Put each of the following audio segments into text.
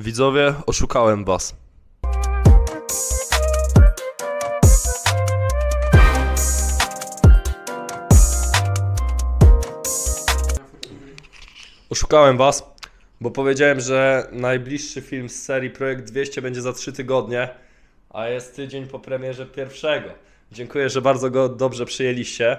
Widzowie, oszukałem was. Oszukałem was, bo powiedziałem, że najbliższy film z serii Projekt 200 będzie za 3 tygodnie, a jest tydzień po premierze pierwszego. Dziękuję, że bardzo go dobrze przyjęliście.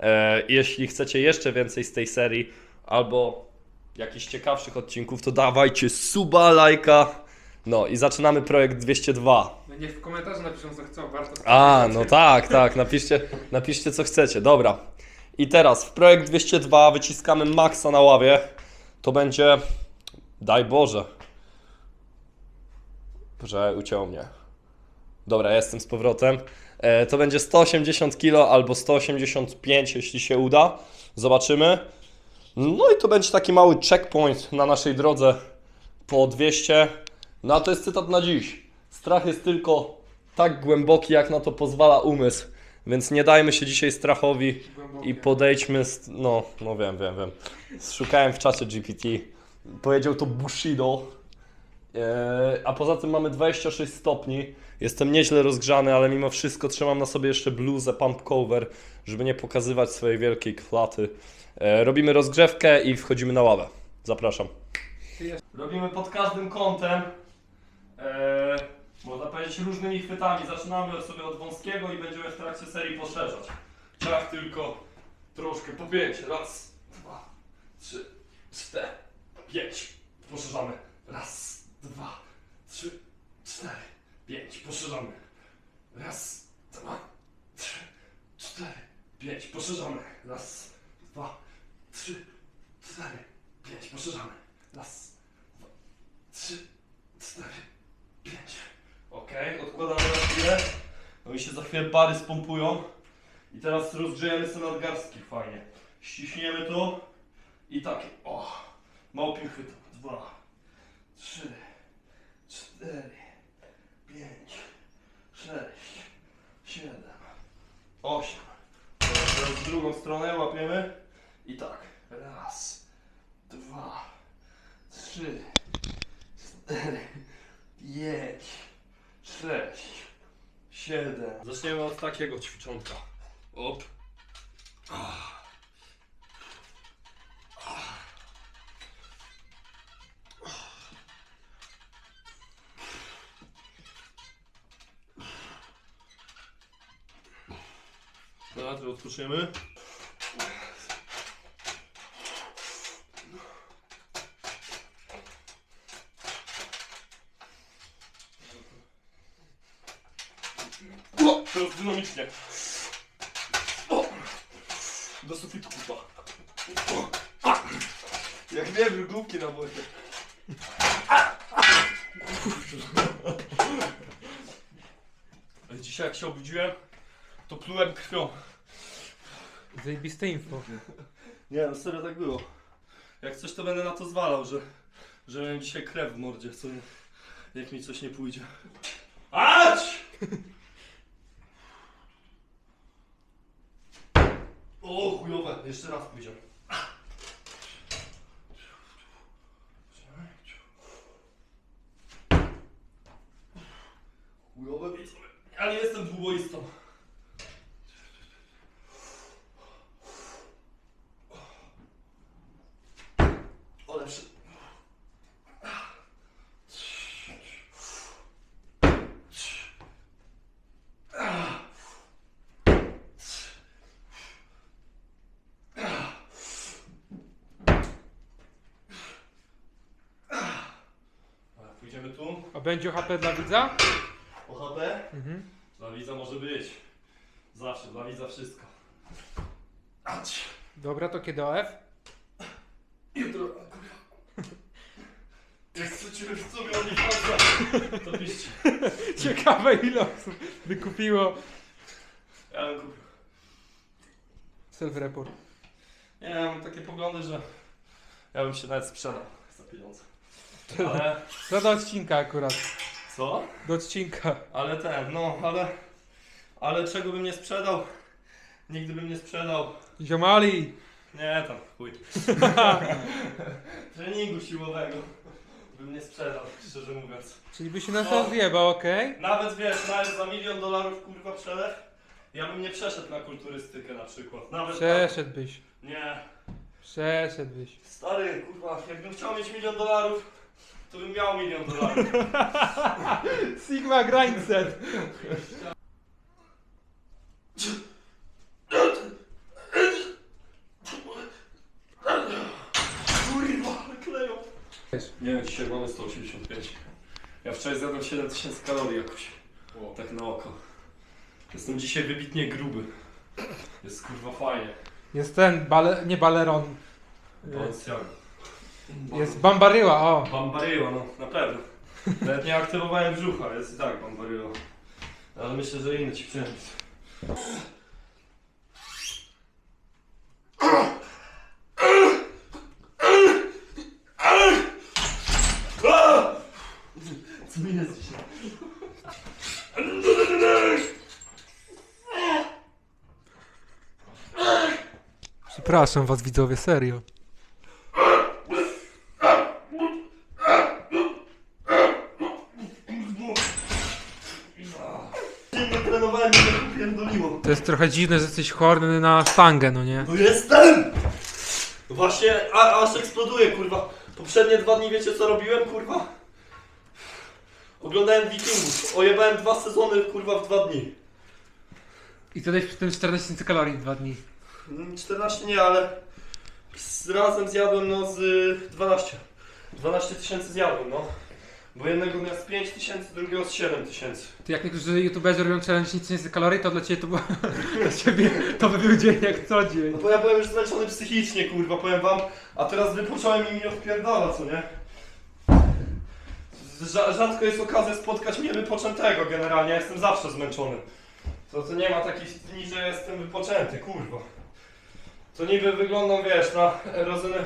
E, jeśli chcecie jeszcze więcej z tej serii, albo jakichś ciekawszych odcinków, to dawajcie suba, lajka. No i zaczynamy projekt 202. No niech w komentarzu napiszą co chcą, warto A, no tak, tak, napiszcie, napiszcie co chcecie, dobra. I teraz w projekt 202 wyciskamy maksa na ławie. To będzie, daj Boże. Boże, ucięło mnie. Dobra, jestem z powrotem. E, to będzie 180 kg albo 185, jeśli się uda. Zobaczymy. No i to będzie taki mały checkpoint na naszej drodze po 200. No a to jest cytat na dziś. Strach jest tylko tak głęboki, jak na to pozwala umysł. Więc nie dajmy się dzisiaj strachowi i podejdźmy z... No, no wiem, wiem, wiem. Szukałem w czacie GPT. Powiedział to Bushido. Eee, a poza tym mamy 26 stopni. Jestem nieźle rozgrzany, ale mimo wszystko trzymam na sobie jeszcze bluzę pump cover, żeby nie pokazywać swojej wielkiej klaty. Eee, robimy rozgrzewkę i wchodzimy na ławę. Zapraszam. Robimy pod każdym kątem. Eee, można powiedzieć różnymi chwytami. Zaczynamy sobie od wąskiego i będziemy w trakcie serii poszerzać. Ciach tylko troszkę po pięć. Raz, dwa, trzy, cztery, pięć. Poszerzamy. Raz, dwa, trzy, cztery, pięć. Poszerzamy. Raz, dwa, trzy, cztery, pięć. Poszerzamy. Raz, dwa, trzy, cztery, pięć. Poszerzamy. Raz, dwa, trzy, cztery, pięć. Okej, odkładamy na chwilę. No i się za chwilę bary spompują. I teraz rozgrzejemy sobie nadgarstki fajnie. Ściśniemy to i takie. O, małpim chwytem. Dwa, trzy, cztery, pięć, sześć, siedem, osiem. Teraz w drugą stronę łapiemy i tak. Raz, dwa, trzy, cztery, pięć, sześć, siedem. Zaczniemy od takiego ćwiczonka. Op. Dobra, to odpoczniemy. O, teraz dynamicznie. O, do sufitu kupa. Jak wiem, głupki na wodzie. Dzisiaj jak się obudziłem, to plułem krwią. Zajebiste info. Nie, no serio tak było. Jak coś to będę na to zwalał, że, że miałem dzisiaj krew w mordzie, co jak mi coś nie pójdzie. Ać! O, chujowe, jeszcze raz pójdzie. Chujowe, widzowie. Ja nie jestem długoistą. O, lepszy. Dobra, Pójdziemy tu. A będzie HP dla widza? OHP? Mhm. Dla widza może być. Zawsze, dla widza wszystko. Ać. Dobra, to kiedy OF? Jutro. Jak chcecie w sobie o nie to piszcie. Ciekawe ile osób wykupiło Ja bym kupił. self-report. Nie, mam takie poglądy, że ja bym się nawet sprzedał za pieniądze. Ale To do odcinka akurat. co? Do odcinka. Ale ten, no, ale ale czego bym nie sprzedał? Nigdy bym nie sprzedał. Ziomali! Nie, tam chuj. Treningu siłowego. bym nie sprzedał, szczerze mówiąc. Czyli by się na to zjebał, okej? Nawet wiesz, nawet za milion dolarów kurwa przelew, ja bym nie przeszedł na kulturystykę na przykład. Nawet Przeszedłbyś. tak. Nie. Przeszedłbyś. Stary, kurwa, jakbym chciał mieć milion dolarów, to bym miał milion dolarów. Sigma grindset. Kurwa, kleją. Nie wiem, dzisiaj mamy 185. Ja wczoraj zjadłem 7000 kalorii jakoś. Tak na oko. Jestem dzisiaj wybitnie gruby. Jest kurwa fajnie. Jest ten, bale, nie baleron. Balenciaga. Jest bambaryła, o. Bambaryła, no na pewno. Nawet nie aktywowałem brzucha, jest i tak bambaryła. Ale myślę, że inny ci przyjemny. Co mi jest dzisiaj? Przepraszam was widzowie, serio. Mnie popierdoliło. To jest trochę dziwne, że jesteś chorny na sztangę, no nie? No jestem! Właśnie, a, aż eksploduje, kurwa. Poprzednie dwa dni wiecie co robiłem, kurwa? Oglądałem Wikingów. Ojebałem dwa sezony, kurwa, w dwa dni. I to dałeś przy tym 14 tysięcy kalorii w dwa dni. Mm, 14 nie, ale z, razem zjadłem no z y, 12. 12 tysięcy zjadłem, no. Bo jednego dnia z 5 tysięcy, drugiego z 7 tysięcy. Ty jak niektórzy youtuberzy robią challenge 10 tysięcy kalorii, to dla ciebie to było... dla ciebie to by był dzień jak co dzień. No bo ja byłem już zmęczony psychicznie, kurwa, powiem wam. A teraz wypocząłem i mi odpierdala, co nie? Rza- rzadko jest okazja spotkać mnie wypoczętego generalnie, ja jestem zawsze zmęczony. To, to nie ma takich dni, że jestem wypoczęty, kurwa. To niby wyglądam, wiesz, na rozumiem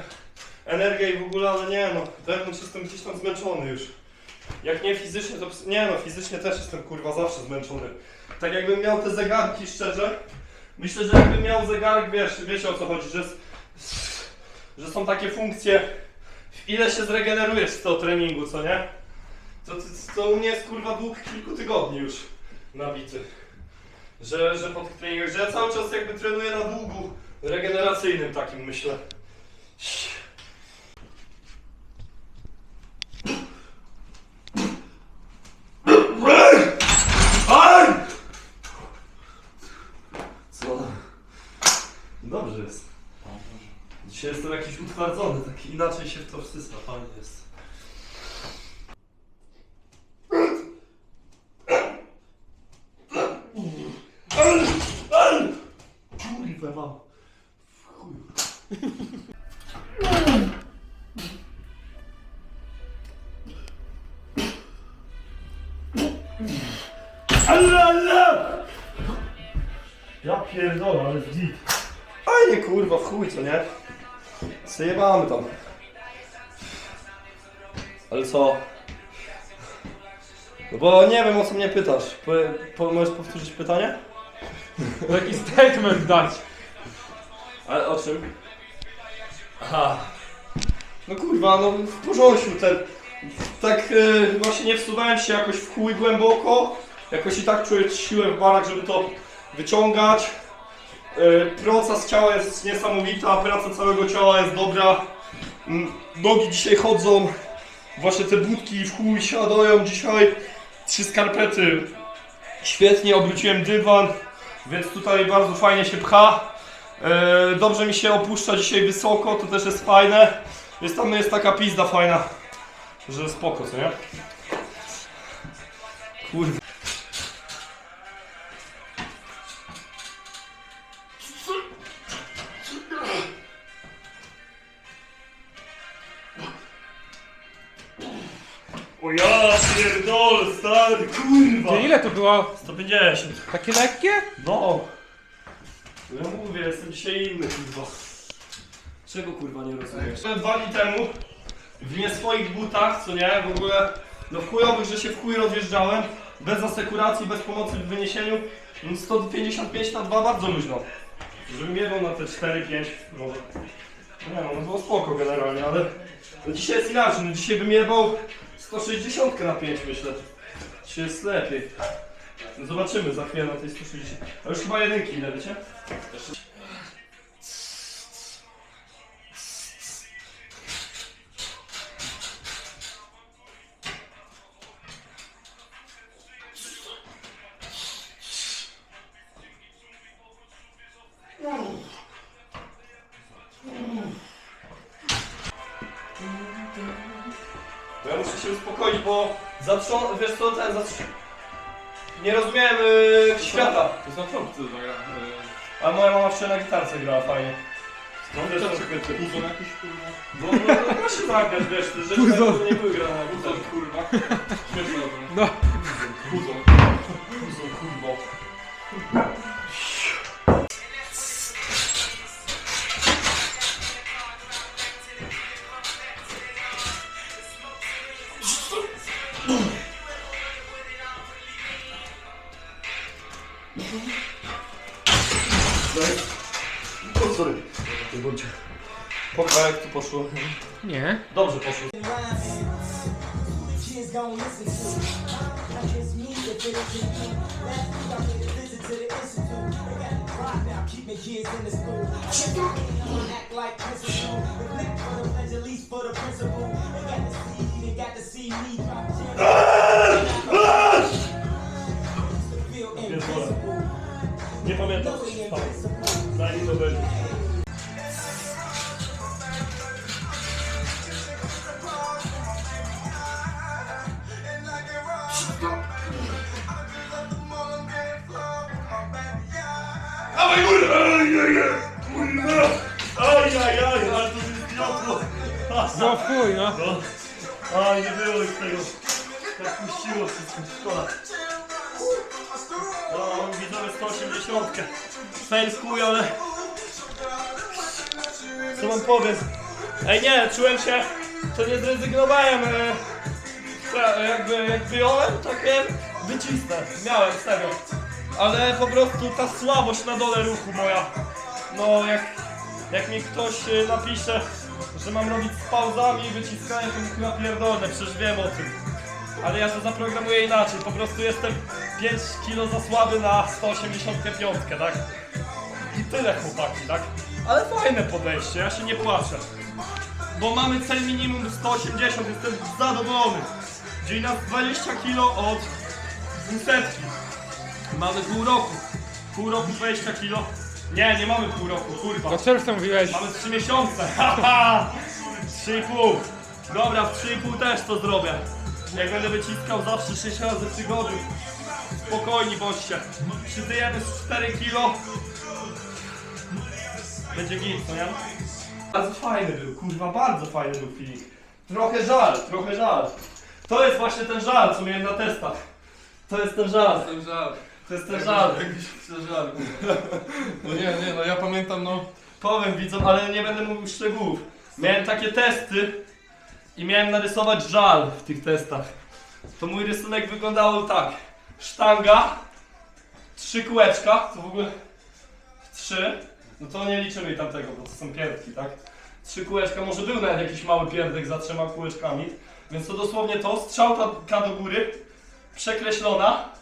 energię i w ogóle, ale nie no, wewnątrz jestem gdzieś tam zmęczony już. Jak nie fizycznie, to nie no, fizycznie też jestem kurwa zawsze zmęczony. Tak jakbym miał te zegarki, szczerze, myślę, że jakbym miał zegarek, wiesz, wiecie o co chodzi, że, że są takie funkcje, ile się zregenerujesz z tego treningu, co nie? To, to, to u mnie jest kurwa dług kilku tygodni już nabity. Że, że po tych treningach, że ja cały czas jakby trenuję na długu regeneracyjnym takim myślę. Aj! Co? Dobrze jest. Dzisiaj jestem jakiś utwardzony, taki inaczej się w to wsysa, fajnie jest. Kurwa mam. W chuju. Ale, ale! Ja pierdolę, ale w git. Fajnie kurwa, w chuj, co nie? Zajebamy tam. Ale co? No bo nie wiem o co mnie pytasz. Po, po, możesz powtórzyć pytanie? Taki statement dać. Ale o czym? Aha. No kurwa, no w porządku ten. Tak e, właśnie nie wsuwałem się jakoś w chuj głęboko. Jakoś i tak czuję siłę w barach, żeby to wyciągać. E, praca z ciała jest niesamowita, praca całego ciała jest dobra. Mm, Nogi dzisiaj chodzą. Właśnie te budki w chuj siadają dzisiaj. Trzy skarpety. Świetnie obróciłem dywan, więc tutaj bardzo fajnie się pcha. E, Dobrze mi się opuszcza dzisiaj wysoko, to też jest fajne. Jest tam jest taka pizda fajna, że spoko, co nie? Kurwa. O ja pierdolę, stary, kurwa! Ty ile to było? 150. Takie lekkie? No! No Ja mówię, jestem dzisiaj inny, kurwa. Czego kurwa nie rozumiesz? Dwa dni temu w nie swoich butach, co nie, w ogóle no w chujowych, że się w chuj rozjeżdżałem, bez asekuracji, bez pomocy w wyniesieniu, no 155 na 2 bardzo luźno. Żebym jechał na te 4-5 może. Nie no, no było spoko generalnie, ale no dzisiaj jest inaczej, no dzisiaj bym jebał 160 na 5 myślę. Dzisiaj jest lepiej. No zobaczymy za chwilę na tej 160. A już chyba jedynki ile, wiecie? Jeszcze... się uspokoić, bo zatrzął, wiesz co, ten zatrzął... Nie rozumiałem yy, świata. To jest na trąbce zagra. A moja mama wczoraj na gitarce grała fajnie. No To wiesz, co, Puzon jakiś kurwa. bo no, no, da się zagrać, wiesz, te rzeczy Puzon. nie były grane. Puzon kurwa. Śmieszne. No. Puzon. Puzon, kurwo. Drop gems. Feel invisible. Nie pamiętam. Zanim to będzie. No fuj, no. No. Aj, nie było już tego. Tak puściło wszystko, szkoda. No, widzowie 180. Fail chuj, ale... Co wam powiem? Ej nie, czułem się... To nie zrezygnowałem. E, jakby, jak wyjąłem, takie wycisnę. Miałem, serio. Ale po prostu ta słabość na dole ruchu moja. No, jak, jak mi ktoś e, napisze, że mam robić z pauzami i wyciskaniem, to mi chyba pierdolę, przecież wiem o tym. Ale ja to zaprogramuję inaczej, po prostu jestem 5 kilo za słaby na 185, tak? I tyle chłopaki, tak? Ale fajne podejście, ja się nie płaczę. Bo mamy cel minimum 180, jestem zadowolony. Czyli nas 20 kilo od 200. Mamy pół roku. Pół roku 20 kilo. Nie, nie mamy pół roku, kurwa. Do czerwca mówiłeś. Mamy 3 miesiące, haha! 3,5. Dobra, w 3,5 też to zrobię. Jak będę wyciskał zawsze 6 razy w tygodniu. Spokojni bądźcie. Przytyjemy z 4 kilo. Będzie git, co nie? Bardzo fajny był, kurwa, bardzo fajny był filmik. Trochę żal, trochę żal. To jest właśnie ten żal, co miałem na testach. To jest ten żal, Jestem żal. To jest ten żal. Jakiś żal. kurwa. No nie, nie, no ja pamiętam no. Powiem widzom, ale nie będę mówił szczegółów. Miałem takie testy i miałem narysować żal w tych testach. To mój rysunek wyglądał tak. Sztanga, trzy kółeczka, to w ogóle trzy. No to nie liczymy tamtego, bo to są pierdki, tak? Trzy kółeczka, może był nawet jakiś mały pierdek za trzema kółeczkami. Więc to dosłownie to, strzałka do góry, przekreślona,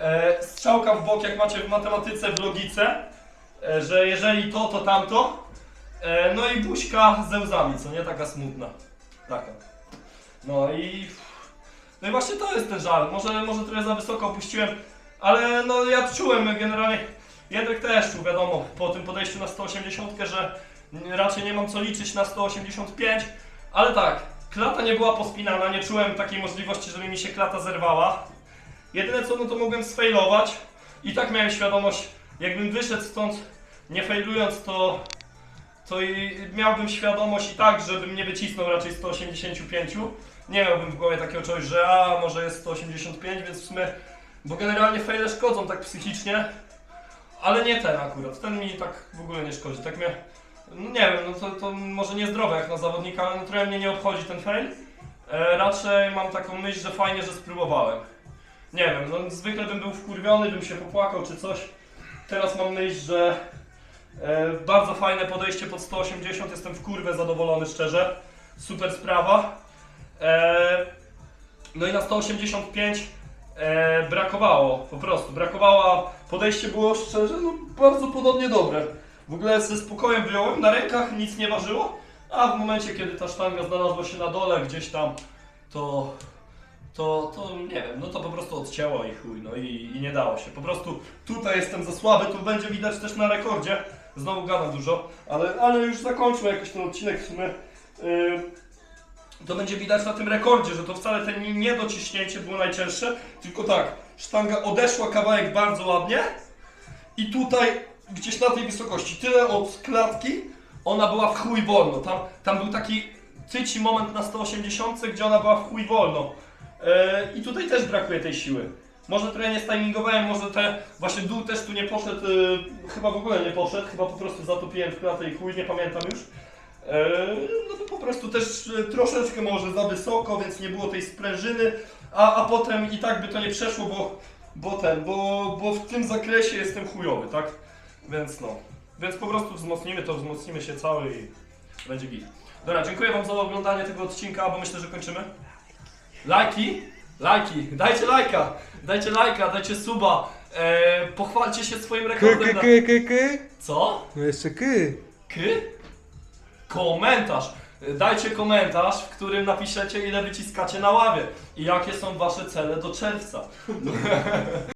e, strzałka w bok jak macie w matematyce, w logice, e, że jeżeli to, to tamto. E, no i buźka ze łzami, co nie? Taka smutna. Taka. No i... No i właśnie to jest ten żal. Może, może trochę za wysoko opuściłem, ale no ja czułem generalnie... Jędrek też czuł, wiadomo, po tym podejściu na 180, że raczej nie mam co liczyć na 185, ale tak, klata nie była pospinana, nie czułem takiej możliwości, żeby mi się klata zerwała. Jedyne co, no to mogłem sfailować i tak miałem świadomość, jakbym wyszedł stąd nie failując, to, to i miałbym świadomość i tak, żebym nie wycisnął raczej 185. Nie miałbym w głowie takiego czegoś, że a może jest 185, więc w sumie, bo generalnie faile szkodzą tak psychicznie, ale nie ten akurat. Ten mi tak w ogóle nie szkodzi. Tak mnie, no nie wiem, no to, to może niezdrowe jak na zawodnika, ale no trochę mnie nie obchodzi ten fail. E, raczej mam taką myśl, że fajnie, że spróbowałem. Nie wiem, no zwykle bym był wkurwiony, bym się popłakał czy coś. Teraz mam myśl, że E, bardzo fajne podejście pod 180, jestem w kurwę zadowolony szczerze. Super sprawa. E, no i na 185 e, brakowało, po prostu brakowało. Podejście było szczerze, no bardzo podobnie dobre. W ogóle ze spokojem wyjąłem, na rękach nic nie ważyło, a w momencie kiedy ta sztanga znalazła się na dole gdzieś tam, to to, to nie wiem, no to po prostu odcięło i chuj, no i, i nie dało się. Po prostu tutaj jestem za słaby, tu będzie widać też na rekordzie. Znowu gadam dużo, ale, ale już zakończmy jakoś ten odcinek w sumie. Yy, to będzie widać na tym rekordzie, że to wcale te nie- niedociśnięcie było najcięższe, tylko tak, sztanga odeszła kawałek bardzo ładnie i tutaj gdzieś na tej wysokości, tyle od klatki, ona była w chuj wolno. Tam, tam był taki tyci moment na 180, gdzie ona była w chuj wolno. E, I tutaj też brakuje tej siły. Może trochę nie stimingowałem, może te właśnie dół też tu nie poszedł, e, chyba w ogóle nie poszedł, chyba po prostu zatopiłem w klatę i chuj, nie pamiętam już. E, no to po prostu też troszeczkę może za wysoko, więc nie było tej sprężyny, a, a potem i tak by to nie przeszło, bo, bo ten, bo, bo w tym zakresie jestem chujowy, tak? Więc no, więc po prostu wzmocnimy to, wzmocnimy się cały i będzie git. Dobra, dziękuję Wam za oglądanie tego odcinka, bo myślę, że kończymy. Lajki, lajki, dajcie lajka, dajcie lajka, dajcie suba, e, pochwalcie się swoim rekordem ky, na... ky, ky, ky. Co? No jeszcze ky. Ky? Komentarz. Dajcie komentarz, w którym napiszecie ile wyciskacie na ławie i jakie są wasze cele do czerwca.